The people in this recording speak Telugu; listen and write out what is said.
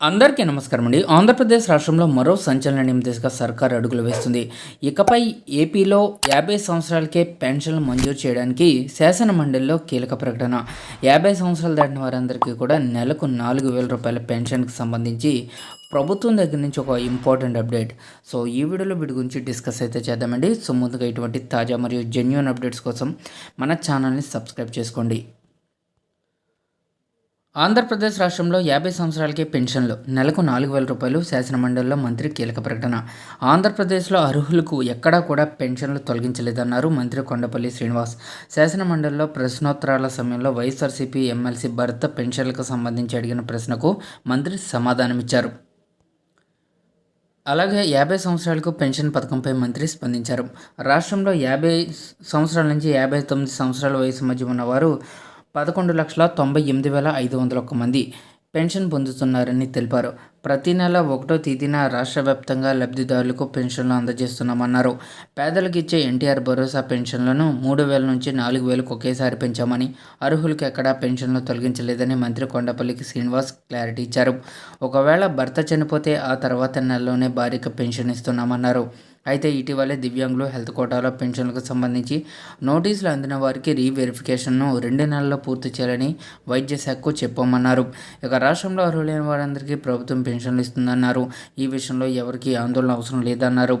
అందరికీ నమస్కారం అండి. ఆంధ్రప్రదేశ్ రాష్ట్రంలో మరో సంచలన దిశగా సర్కార్ అడుగులు వేస్తుంది. ఇకపై ఏపీలో యాభై సంవత్సరాలకే పెన్షన్లు మంజూరు చేయడానికి శాసన మండలిలో కీలక ప్రకటన. యాభై సంవత్సరాలు దాటిన వారందరికీ కూడా నెలకు నాలుగు వేల రూపాయల పెన్షన్కి సంబంధించి ప్రభుత్వం దగ్గర నుంచి ఒక ఇంపార్టెంట్ అప్డేట్. సో ఈ వీడియోలో వీటి గురించి డిస్కస్ అయితే చేద్దామండి. సో ముందుగా ఇటువంటి తాజా మరియు జెన్యున్ అప్డేట్స్ కోసం మన ఛానల్ని సబ్స్క్రైబ్ చేసుకోండి. ఆంధ్రప్రదేశ్ రాష్ట్రంలో యాభై సంవత్సరాలకే పెన్షన్లు నెలకు నాలుగు వేల రూపాయలు శాసనమండలిలో మంత్రి కీలక ప్రకటన. ఆంధ్రప్రదేశ్లో అర్హులకు ఎక్కడా కూడా పెన్షన్లు తొలగించలేదన్నారు మంత్రి కొండపల్లి శ్రీనివాస్. శాసనమండలిలో ప్రశ్నోత్తరాల సమయంలో వైఎస్ఆర్సీపీ ఎమ్మెల్సీ భర్త పెన్షన్లకు సంబంధించి అడిగిన ప్రశ్నకు మంత్రి సమాధానమిచ్చారు. అలాగే యాభై సంవత్సరాలకు పెన్షన్ పథకంపై మంత్రి స్పందించారు. రాష్ట్రంలో యాభై సంవత్సరాల నుంచి యాభై తొమ్మిది సంవత్సరాల వయసు మధ్య ఉన్నవారు పదకొండు లక్షల తొంభై ఎనిమిది వేల ఐదు వందల ఒక్క మంది పెన్షన్ పొందుతున్నారని తెలిపారు. ప్రతి నెల ఒకటో తేదీన రాష్ట్ర వ్యాప్తంగా లబ్ధిదారులకు పెన్షన్లు అందజేస్తున్నామన్నారు. పేదలకు ఇచ్చే ఎన్టీఆర్ భరోసా పెన్షన్లను మూడు వేల నుంచి నాలుగు వేలకు ఒకేసారి పెంచామని అర్హులకు ఎక్కడా పెన్షన్లు తొలగించలేదని మంత్రి కొండపల్లికి శ్రీనివాస్ క్లారిటీ ఇచ్చారు. ఒకవేళ భర్త చనిపోతే ఆ తర్వాత నెలలోనే భార్యకు పెన్షన్ ఇస్తున్నామన్నారు. అయితే ఇటీవలే దివ్యాంగులు హెల్త్ కోటాలో పెన్షన్లకు సంబంధించి నోటీసులు అందిన వారికి రీవెరిఫికేషన్ను రెండు నెలల్లో పూర్తి చేయాలని వైద్య శాఖకు చెప్పమన్నారు. ఇక రాష్ట్రంలో అర్హులైన వారందరికీ ప్రభుత్వం పెన్షన్లు ఇస్తుందన్నారు. ఈ విషయంలో ఎవరికీ ఆందోళన అవసరం లేదన్నారు.